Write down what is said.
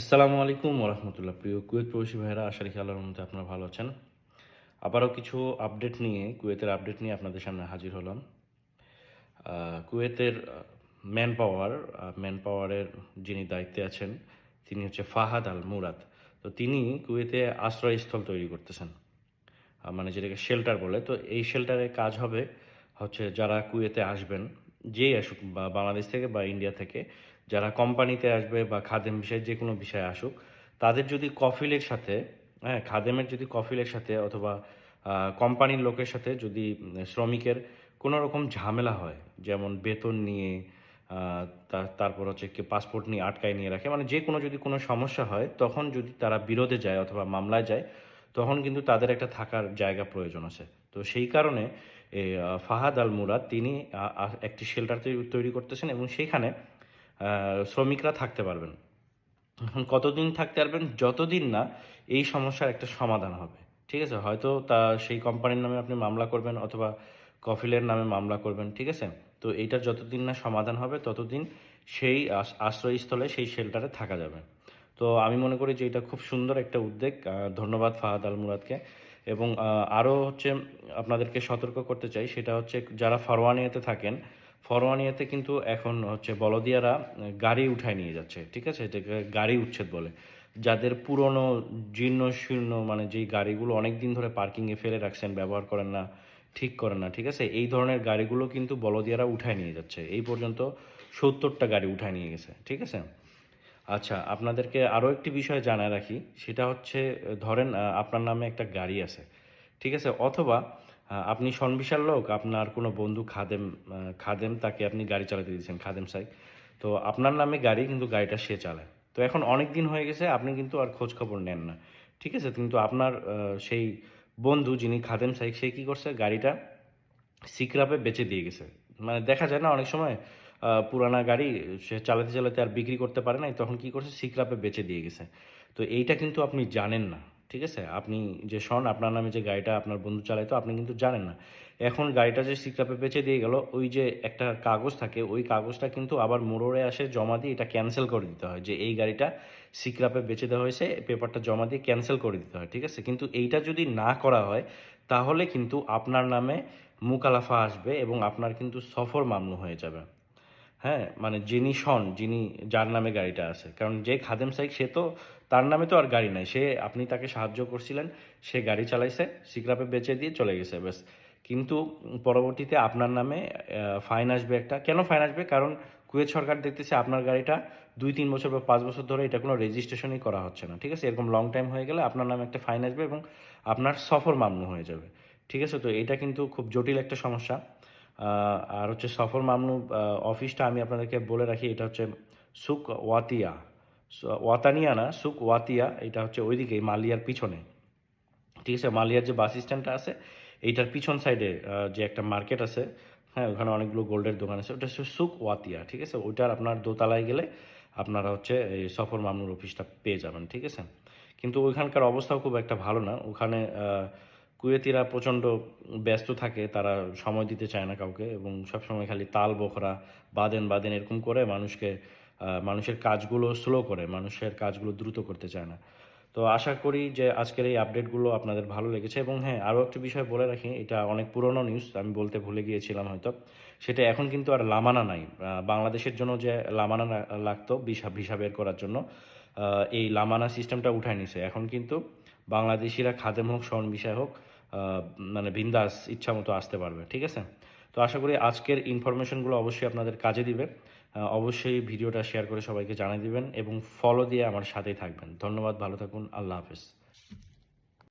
আসসালামু আলাইকুম ওরহমতুল্লাহ। প্রিয় কুয়েত প্রবাসী ভাইরা আশা রাখি আল্লাহর মধ্যে আপনারা ভালো আছেন। আবারও কিছু আপডেট নিয়ে, কুয়েতের আপডেট নিয়ে আপনাদের সামনে হাজির হলাম। কুয়েতের ম্যান পাওয়ার ম্যান পাওয়ারের যিনি দায়িত্বে আছেন, তিনি হচ্ছে ফাহাদ আল মুরাদ। তো তিনি কুয়েতে আশ্রয়স্থল তৈরি করতেছেন। মানে যেটাকে শেল্টার বলে। তো এই শেল্টারের কাজ হবে হচ্ছে যারা কুয়েতে আসবেন যেই আসুক বা বাংলাদেশ থেকে বা ইন্ডিয়া থেকে যারা কোম্পানিতে আসবে বা খাদেম বিষয়ে যে কোনো বিষয়ে আসুক, তাদের যদি কফিলের সাথে হ্যাঁ খাদেমের যদি কফিলের সাথে অথবা কোম্পানির লোকের সাথে যদি শ্রমিকের কোনো রকম ঝামেলা হয়, যেমন বেতন নিয়ে তারপর হচ্ছে কি পাসপোর্ট নিয়ে আটকায় নিয়ে রাখে মানে যে কোনো যদি কোনো সমস্যা হয়, তখন যদি তারা বিরোধে যায় অথবা মামলায় যায়, তখন কিন্তু তাদের একটা থাকার জায়গা প্রয়োজন আছে। তো সেই কারণে ফাহাদ আল মুরাদ তিনি একটি শেল্টার তৈরি করতেছেন এবং সেখানে শ্রমিকরা থাকতে পারবেন। এখন কতদিন থাকতে পারবেন? যতদিন না, এই সমস্যার একটা সমাধান হবে। ঠিক আছে? হয়তো তা, সেই কোম্পানির নামে আপনি মামলা করবেন অথবা কফিলের নামে মামলা করবেন, ঠিক আছে? তো এইটার যতদিন না সমাধান হবে, ততদিন সেই আশ্রয়স্থলে সেই শেল্টারে থাকা যাবে। তো আমি মনে করি যে এটা খুব সুন্দর একটা উদ্যোগ। ধন্যবাদ ফাহাদ আল মুরাদকে এবং আরও হচ্ছে আপনাদেরকে সতর্ক করতে চাই, সেটা হচ্ছে যারা ফরওয়ানিয়াতে থাকেন, ফরওয়ানিয়াতে কিন্তু এখন হচ্ছে বলদিয়ারা গাড়ি উঠায় নিয়ে যাচ্ছে, ঠিক আছে? এটাকে গাড়ি উচ্ছেদ বলে। যাদের পুরনো জীর্ণ শীর্ণ মানে যেই গাড়িগুলো অনেক দিন ধরে পার্কিংয়ে ফেলে রাখছেন, ব্যবহার করেন না, ঠিক করেন না, ঠিক আছে? এই ধরনের গাড়িগুলো কিন্তু বলদিয়ারা উঠায় নিয়ে যাচ্ছে। এই পর্যন্ত সত্তরটা গাড়ি উঠায় নিয়ে গেছে, ঠিক আছে? আচ্ছা আপনাদেরকে আরও একটি বিষয় জানায় রাখি। সেটা হচ্ছে, ধরেন আপনার নামে একটা গাড়ি আছে, ঠিক আছে? অথবা আপনি সনবিশাল লোক, আপনার কোনো বন্ধু খাদেম খাদেম তাকে আপনি গাড়ি চালাতে দিয়েছেন, খাদেম সাই। তো আপনার নামে গাড়ি, কিন্তু গাড়িটা সে চালায়। তো এখন অনেক দিন হয়ে গেছে, আপনি কিন্তু আর খোঁজ খবর নেন না, ঠিক আছে? কিন্তু আপনার সেই বন্ধু যিনি খাদেম সাইক সে কী করছে? গাড়িটা সিক্রাপে বেচে দিয়ে গেছে। মানে দেখা যায় না, অনেক সময় পুরানা গাড়ি, সে চালাতে চালাতে আর বিক্রি করতে পারে নাই, তখন কি করছে? সিক্রাপে বেচে দিয়ে গেছে। তো এইটা কিন্তু আপনি জানেন না, ঠিক আছে? আপনি যে শোন, আপনার নামে যে গাড়িটা আপনার বন্ধু চালাইতো, আপনি কিন্তু জানেন না। এখন গাড়িটা যে সিক্রাপে বেচে দিয়ে গেল, ওই যে একটা কাগজ থাকে, ওই কাগজটা কিন্তু আবার মোড়ে আসে জমা দিয়ে এটা ক্যান্সেল করে দিতে হয়, যে এই গাড়িটা সিক্রাপে বেচে দেওয়া হয়েছে পেপারটা জমা দিয়ে ক্যান্সেল করে দিতে হয়, ঠিক আছে? কিন্তু এইটা যদি না করা হয়, তাহলে কিন্তু আপনার নামে মুকালাফা আসবে এবং আপনার কিন্তু সফর মামলু হয়ে যাবে। হ্যাঁ মানে যিনি শন যিনি যার নামে গাড়িটা আছে। কারণ যে খাদেম সাইক, সে তো তার নামে তো আর গাড়ি নাই। সে, আপনি তাকে সাহায্য করছিলেন, সে গাড়ি চালাইছে, সিক্রাপে বেচে দিয়ে চলে গেছে, ব্যাস। কিন্তু পরবর্তীতে আপনার নামে ফাইন আসবে একটা। কেন ফাইন আসবে? কারণ কুয়েত সরকার দেখতেছে আপনার গাড়িটা দুই, তিন বছর বা পাঁচ বছর ধরে এটা কোনো রেজিস্ট্রেশনই করা হচ্ছে না, ঠিক আছে? এরকম লং টাইম হয়ে গেলে আপনার নামে একটা ফাইন আসবে এবং আপনার সফর মামলা হয়ে যাবে, ঠিক আছে? তো এটা কিন্তু খুব জটিল একটা সমস্যা। আর হচ্ছে সফর আহ, অফিসটা আমি আপনাদেরকে বলে রাখি এটা হচ্ছে সুক ওয়াতিয়া। ওয়াতানিয়া না সুক ওয়াতিয়া এটা হচ্ছে ওইদিকে মালিয়ার পিছনে। ঠিক আছে মালিয়ার যে বাস স্ট্যান্ডটা আছে এইটার পিছন সাইডে যে একটা মার্কেট আছে হ্যাঁ ওখানে অনেকগুলো গোল্ডের দোকান আছে ওটা হচ্ছে সুক ওয়াতিয়া ঠিক আছে? ওইটার আপনার দোতলায় গেলে আপনারা হচ্ছে এই সফর মামনুর অফিসটা পেয়ে যাবেন ঠিক আছে? কিন্তু ওইখানকার অবস্থাও খুব একটা ভালো না। ওখানে কুয়েতিরা প্রচণ্ড ব্যস্ত থাকে, তারা সময় দিতে চায় না কাউকে এবং সবসময় খালি তাল বখরা, বাদেন বাদেন এরকম করে মানুষকে মানুষের কাজগুলো স্লো করে, মানুষের কাজগুলো দ্রুত করতে চায় না। তো আশা করি যে আজকের এই আপডেটগুলো আপনাদের ভালো লেগেছে এবং হ্যাঁ আরও একটা বিষয় বলে রাখি, এটা অনেক পুরনো নিউজ আমি বলতে ভুলে গিয়েছিলাম হয়তো। সেটা এখন কিন্তু আর লামানা নাই বাংলাদেশের জন্য যে লামানা লাগতো, ভিসা ভিসা বের করার জন্য এই লামানা সিস্টেমটা উঠায় নিছে। এখন কিন্তু বাংলাদেশিরা খাদেম হোক স্বর্ণ বিষয় হোক মানে বিন্দাস ইচ্ছা মতো আসতে পারবে, ঠিক আছে? তো আশা করি আজকের ইনফরমেশনগুলো অবশ্যই আপনাদের কাজে দিবে। অবশ্যই ভিডিওটা শেয়ার করে সবাইকে জানিয়ে দিবেন এবং ফলো দিয়ে আমার সাথেই থাকবেন। ধন্যবাদ, ভালো থাকুন, আল্লাহ হাফেজ।